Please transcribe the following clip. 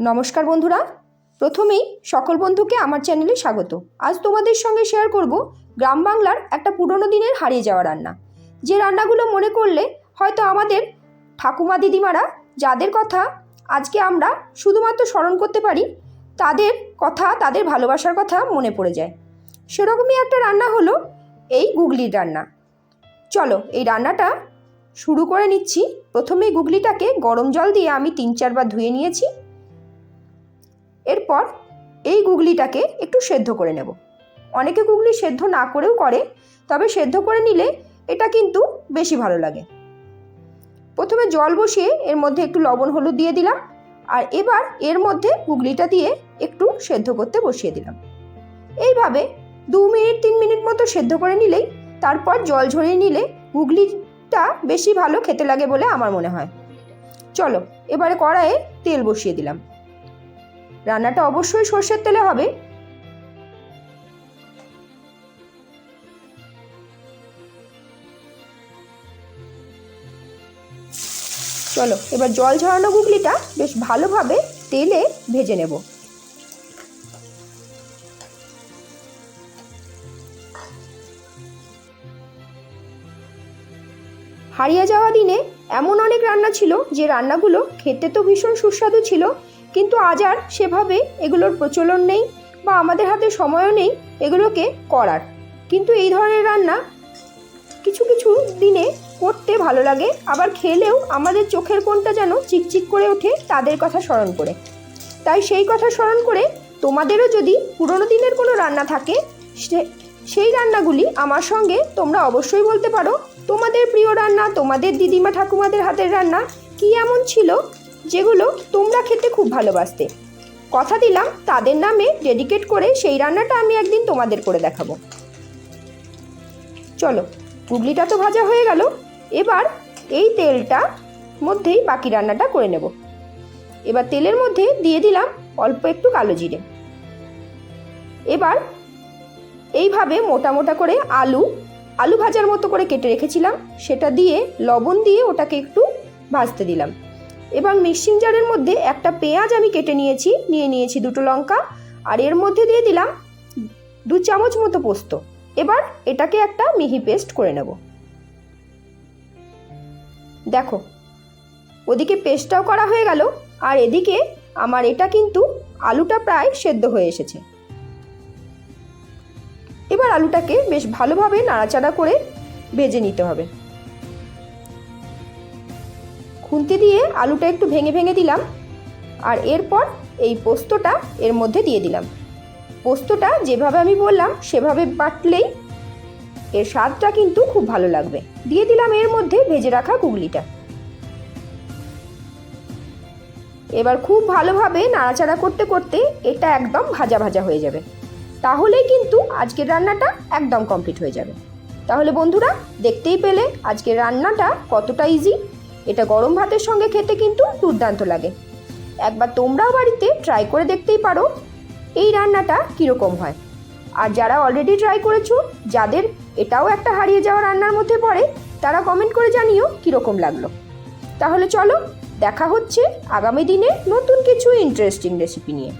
নমস্কার বন্ধুরা। প্রথমেই সকল বন্ধুকে আমার চ্যানেলে স্বাগত। আজ তোমাদের সঙ্গে শেয়ার করব গ্রাম বাংলার একটা পুরনো দিনের হারিয়ে যাওয়া রান্না। যে রান্নাগুলো মনে করলে হয়তো আমাদের ঠাকুমা দিদিমারা, যাদের কথা আজকে আমরা শুধুমাত্র স্মরণ করতে পারি, তাদের কথা, তাদের ভালোবাসার কথা মনে পড়ে যায়। সেরকমই একটা রান্না হলো এই গুগলির রান্না। চলো এই রান্নাটা শুরু করে নিচ্ছি। প্রথমেই গুগলিটাকে গরম জল দিয়ে আমি তিন চারবার ধুয়ে নিয়েছি। এরপর এই গুগলিটাকে একটু সেদ্ধ করে নেব। অনেকে গুগলি সেদ্ধ না করেও করে, তবে সেদ্ধ করে নিলে এটা কিন্তু বেশি ভালো লাগে। প্রথমে জল বসিয়ে এর মধ্যে একটু লবণ হলুদ দিয়ে দিলাম আর এবার এর মধ্যে গুগলিটা দিয়ে একটু সেদ্ধ করতে বসিয়ে দিলাম। এইভাবে দু মিনিট, তিন মিনিট মতো সেদ্ধ করে নিলেই তারপর জল ঝরিয়ে নিলে গুগলিটা বেশি ভালো খেতে লাগে বলে আমার মনে হয়। চলো, এবারে কড়াইয়ে তেল বসিয়ে দিলাম। রান্নাটা অবশ্যই সর্ষের তেলে হবে। চলো, এবার জল ঝরানো গুগলিটা বেশ ভালোভাবে তেলে ভেজে নেব। হারিয়ে যাওয়া দিনে এমন অনেক রান্না ছিল যে রান্নাগুলো খেতে তো ভীষণ সুস্বাদু ছিল কিন্তু আজ আর সেভাবে এগুলোর প্রচলন নেই বা আমাদের হাতে সময়ও নেই এগুলোকে করার। কিন্তু এই ধরনের রান্না কিছু কিছু দিনে করতে ভালো লাগে, আবার খেলেও আমাদের চোখের কোণটা যেন চিকচিক করে ওঠে তাদের কথা স্মরণ করে। তাই সেই কথা স্মরণ করে তোমাদেরও যদি পুরনো দিনের কোনো রান্না থাকে, সে- সেই রান্নাগুলি আমার সঙ্গে তোমরা অবশ্যই বলতে পারো। তোমাদের প্রিয় রান্না, তোমাদের দিদিমা ঠাকুমাদের হাতের রান্না কী এমন ছিল যেগুলো তোমরা খেতে খুব ভালোবাসতে। কথা দিলাম, তাদের নামে ডেডিকেট করে সেই রান্নাটা আমি একদিন তোমাদের করে দেখাবো। চলো গুগলিটা তো ভাজা হয়ে গেল। এবার এই তেলটা মধ্যেই বাকি রান্নাটা করে নেব। এবার তেলের মধ্যে দিয়ে দিলাম অল্প একটু কালো জিরে। এবার এইভাবে মোটা মোটা করে আলু আলু ভাজার মতো করে কেটে রেখেছিলাম। সেটা দিয়ে লবণ দিয়ে ওটাকে একটু ভাজতে দিলাম। এবার মিক্সিং জারের মধ্যে একটা পেঁয়াজ আমি কেটে নিয়েছি, নিয়ে নিয়েছি দুটো লঙ্কা, আর এর মধ্যে দিয়ে দিলাম দু চামচ মতো পোস্ত। এবার এটাকে একটা মিহি পেস্ট করে নেব। দেখো, ওদিকে পেস্টটাও করা হয়ে গেল, আর এদিকে আমার এটা কিন্তু আলুটা প্রায় সেদ্ধ হয়ে এসেছে। এবার আলুটাকে বেশ ভালোভাবে নাড়াচাড়া করে ভেজে নিতে হবে। খুন্তি দিয়ে আলুটা একটু ভেঙে ভেঙে দিলাম। আর এরপর এই পোস্তটা এর মধ্যে দিয়ে দিলাম। পোস্তটা যেভাবে আমি বললাম, সেভাবে বাটলেই এর স্বাদটা কিন্তু খুব ভালো লাগবে। দিয়ে দিলাম এর মধ্যে ভেজে রাখা গুগলিটা। এবার খুব ভালোভাবে নাড়াচাড়া করতে করতে এটা একদম ভাজা ভাজা হয়ে যাবে। তাহলেই কিন্তু আজকের রান্নাটা একদম কমপ্লিট হয়ে যাবে। তাহলে বন্ধুরা, দেখতেই পেলে আজকের রান্নাটা কতটা ইজি এটা গরম ভাতের সঙ্গে খেতে কিন্তু দুর্দান্ত লাগে। একবার তোমরাও বাড়িতে ট্রাই করে দেখতেই পারো এই রান্নাটা কীরকম হয়। আর যারা অলরেডি ট্রাই করেছ, যাদের এটাও একটা হারিয়ে যাওয়া রান্নার মধ্যে পড়ে, তারা কমেন্ট করে জানিও কীরকম লাগল। তাহলে চলো, দেখা হচ্ছে আগামী দিনে নতুন কিছু ইন্টারেস্টিং রেসিপি নিয়ে।